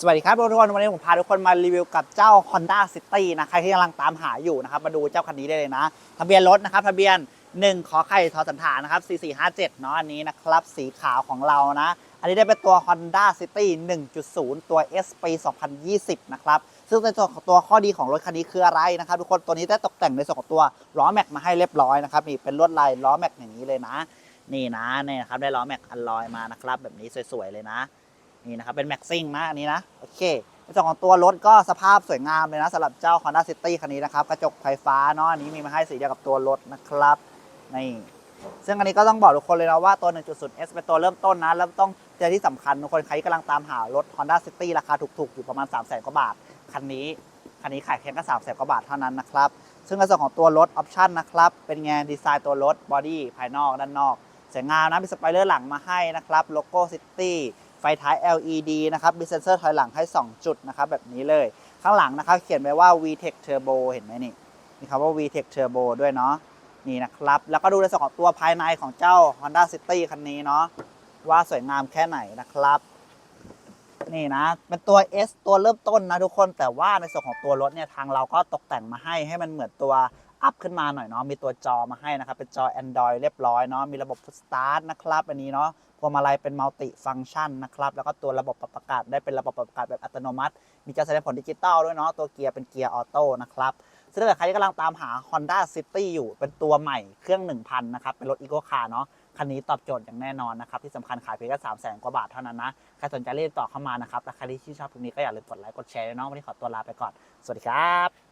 สวัสดีครับทุกคนวันนี้ผมพาทุกคนมารีวิวกับเจ้า Honda City นะใครที่กำลังตามหาอยู่นะครับมาดูเจ้าคันนี้ได้เลยนะ ทะเบียนรถนะครับทะเบียน 1 ขอไข่ทอสันฐานนะครับ 4457 เนาะอันนี้นะครับสีขาวของเรานะ อันนี้ได้เป็นตัว Honda City 1.0 ตัว S ปี 2020 นะครับ ซึ่งในส่วนของตัวข้อดีของรถคันนี้คืออะไรนะครับทุกคนตัวนี้ได้ตกแต่งในส่วนของตัวล้อแม็กมาให้เรียบร้อยนะครับนี่เป็นลวดลายล้อแม็กอย่างนี้เลยนะ นี่นะนี่นะครับได้ล้อแม็กอัลลอยมานะครับแบบนี้สวยๆเลยนะ นี่นะครับ เป็นแม็กซิ่งนะอันนี้นะ โอเคในส่วนของตัวรถก็สภาพสวยงามเลยนะสำหรับเจ้า Honda City คันนี้นะครับ กระจกไฟฟ้าเนาะอันนี้มีมาให้สีเดียวกับตัวรถนะครับนี่ซึ่งอันนี้ก็ต้องบอกทุกคนเลยนะว่าตัว 1.0S เป็นตัวเริ่มต้นนะแล้วต้องเจอที่สำคัญทุกคนใครที่กำลังตามหารถ Honda City ราคาถูกๆ อยู่ประมาณ 3 0 0 0 0 0กว่าบาท คันนี้ คันนี้ขายแค่ก็3 0 0 0 0 0กว่าบาทเท่านั้นนะครับ ซึ่งในส่วนของตัวรถออปชั่นนะครับ เป็นไงดีไซน์ตัวรถบอดี้ภายนอกด้านนอกสวยงามนะมีสไปเลอร์หลังมาให้นะครับโลโก้ซิตี้ ไฟท้าย LED นะครับ มีเซ็นเซอร์ถอยหลังให้ 2 จุดนะครับ แบบนี้เลย ข้างหลังนะครับ เขียนไว้ว่า VTEC Turbo เห็นไหมนี่ มีคำว่า VTEC Turbo ด้วยเนาะ นี่นะครับ แล้วก็ดูในส่วนของตัวภายในของเจ้า Honda City คันนี้เนาะ ว่าสวยงามแค่ไหนนะครับ นี่นะ เป็นตัว S ตัวเริ่มต้นนะทุกคน แต่ว่าในส่วนของตัวรถเนี่ย ทางเราก็ตกแต่งมาให้ ให้มันเหมือนตัว อัพขึ้นมาหน่อยเนาะมีตัวจอมาให้นะครับ เป็นจอ Android เรียบร้อยเนาะมีระบบ Start นะครับ อันนี้เนาะพวงมาลัยเป็นมัลติฟังชันนะครับ แล้วก็ตัวระบบปรับอากาศได้เป็นระบบปรับอากาศแบบอัตโนมัติ มีการแสดงผลดิจิตอลด้วยเนาะตัวเกียร์เป็นเกียร์ออโต้นะครับซึ่งถ้าเกิดใครที่กำลังตามหา Honda City อยู่เป็นตัวใหม่เครื่อง 1,000 นะครับ เป็นรถอีโ c คาร์เนาะคันนี้ตอบโจทย์อย่างแน่นอนนะครับ ที่สำคัญขายเพียงแค่สามแสนกว่าบาทเท่านั้นนะ ใครสนใจรีบต่อเข้ามานะครับและใครที่ชื่นชอบคลิปนี้ก็อย่าลืมกดไลค์กดแชร์ด้วยเนาะวันนี้ขอตัวลาไปก่อน สวัสดีครับ